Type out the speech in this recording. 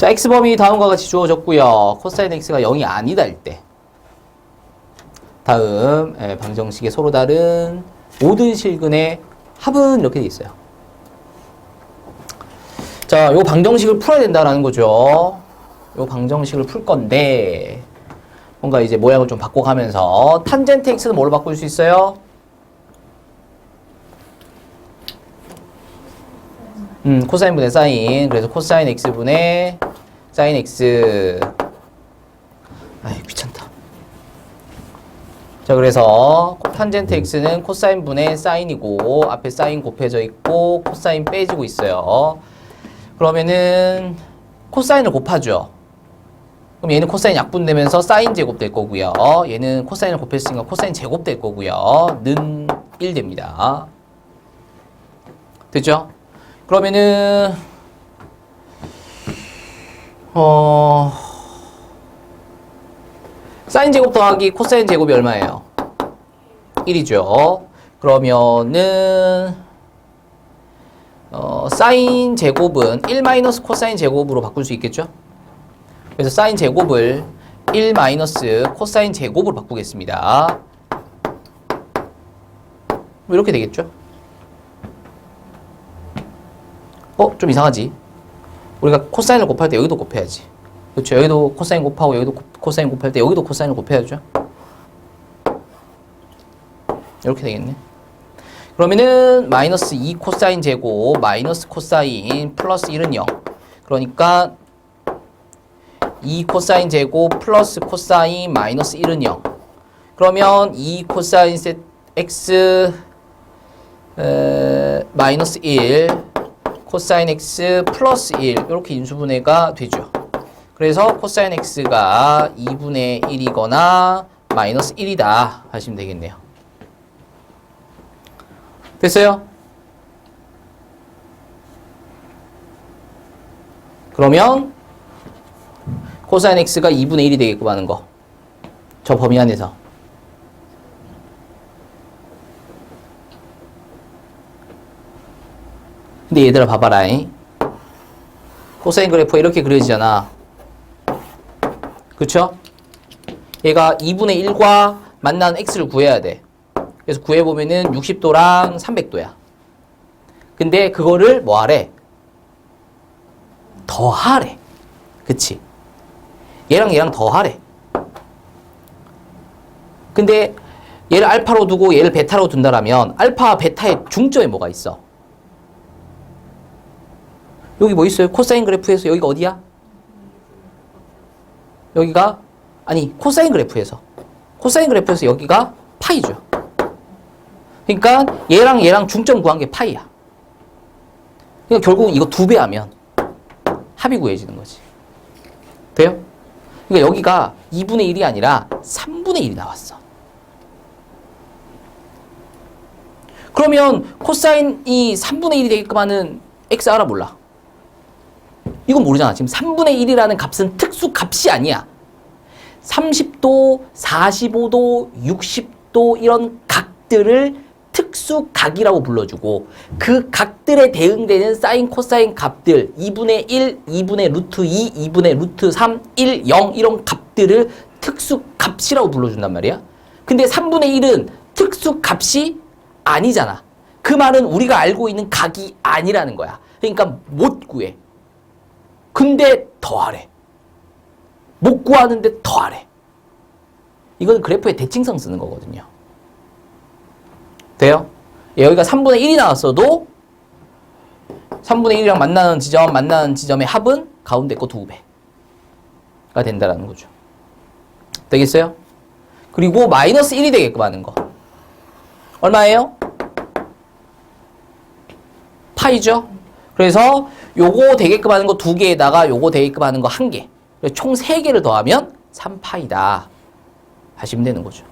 자, x범위 다음과 같이 주어졌고요. 코사인 x가 0이 아니다 할 때. 다음 예, 방정식의 서로 다른 모든 실근의 합은 이렇게 돼 있어요. 자, 요 방정식을 풀어야 된다라는 거죠. 요 방정식을 풀 건데 뭔가 이제 모양을 좀 바꿔가면서 탄젠트 x는 뭘로 바꿀 수 있어요? 음, 코사인 분의 사인. 그래서 코사인 x분의 사인 x. 아이, 귀찮다. 자, 그래서 탄젠트 x는 코사인 분의 사인이고 앞에 사인 곱해져 있고 코사인 빼지고 있어요. 그러면은 코사인을 곱하죠. 그럼 얘는 코사인 약분되면서 사인 제곱 될 거고요. 얘는 코사인을 곱했으니까 코사인 제곱 될 거고요. 는 1 됩니다. 됐죠? 그러면은 어 사인 제곱 더하기 코사인 제곱이 얼마예요? 1이죠. 그러면은 어, 사인 제곱은 1 마이너스 코사인 제곱으로 바꿀 수 있겠죠? 그래서 사인 제곱을 1 마이너스 코사인 제곱으로 바꾸겠습니다. 뭐 이렇게 되겠죠? 어? 좀 이상하지? 우리가 코사인을 곱할 때 여기도 곱해야지. 그렇죠? 여기도 코사인 곱하고 여기도 코- 코사인 곱할 때 여기도 코사인을 곱해야죠. 이렇게 되겠네. 그러면은 마이너스 2 코사인 제곱 마이너스 코사인 플러스 1은 0. 그러니까 2 코사인 제곱 플러스 코사인 마이너스 1은 0. 그러면 2 코사인 세 x 에, 마이너스 1 코사인 x 플러스 1 이렇게 인수분해가 되죠. 그래서 코사인 x가 2분의 1이거나 마이너스 1이다 하시면 되겠네요. 됐어요? 그러면 코사인 x가 2분의 1이 되게끔 하는 거. 저 범위 안에서. 근데 얘들아 봐봐라. 잉. 코사인 그래프가 이렇게 그려지잖아. 그쵸? 얘가 2분의 1과 만나는 x를 구해야 돼. 그래서 구해보면은 60도랑 300도야. 근데 그거를 뭐 하래? 더 하래. 그치? 얘랑 얘랑 더 하래. 근데 얘를 알파로 두고 얘를 베타로 둔다라면 알파와 베타의 중점에 뭐가 있어? 여기 뭐 있어요? 코사인 그래프에서 여기가 어디야? 여기가 아니 코사인 그래프에서 코사인 그래프에서 여기가 파이죠. 그러니까 얘랑 얘랑 중점 구한 게 파이야. 그러니까 결국 이거 두 배 하면 합이 구해지는 거지. 돼요? 그러니까 여기가 2분의 1이 아니라 3분의 1이 나왔어. 그러면 코사인이 3분의 1이 되게끔 하는 x 알아 몰라? 이건 모르잖아. 지금 3분의 1이라는 값은 특수 값이 아니야. 30도, 45도, 60도 이런 각들을 특수 각이라고 불러주고 그 각들에 대응되는 사인, 코사인 값들 2분의 1, 2분의 루트 2, 2분의 루트 3, 1, 0 이런 값들을 특수 값이라고 불러준단 말이야. 근데 3분의 1은 특수 값이 아니잖아. 그 말은 우리가 알고 있는 각이 아니라는 거야. 그러니까 못 구해. 근데 더하래. 못 구하는데 더하래. 이건 그래프의 대칭성 쓰는 거거든요. 돼요? 예, 여기가 3분의 1이 나왔어도 3분의 1이랑 만나는 지점, 만나는 지점의 합은 가운데 거 2배가 된다라는 거죠. 되겠어요? 그리고 마이너스 1이 되게끔 하는 거. 얼마예요? 파이죠? 그래서 요거 되게끔 하는 거 두 개에다가 요거 되게끔 하는 거 한 개. 총 세 개를 더하면 3파이다. 하시면 되는 거죠.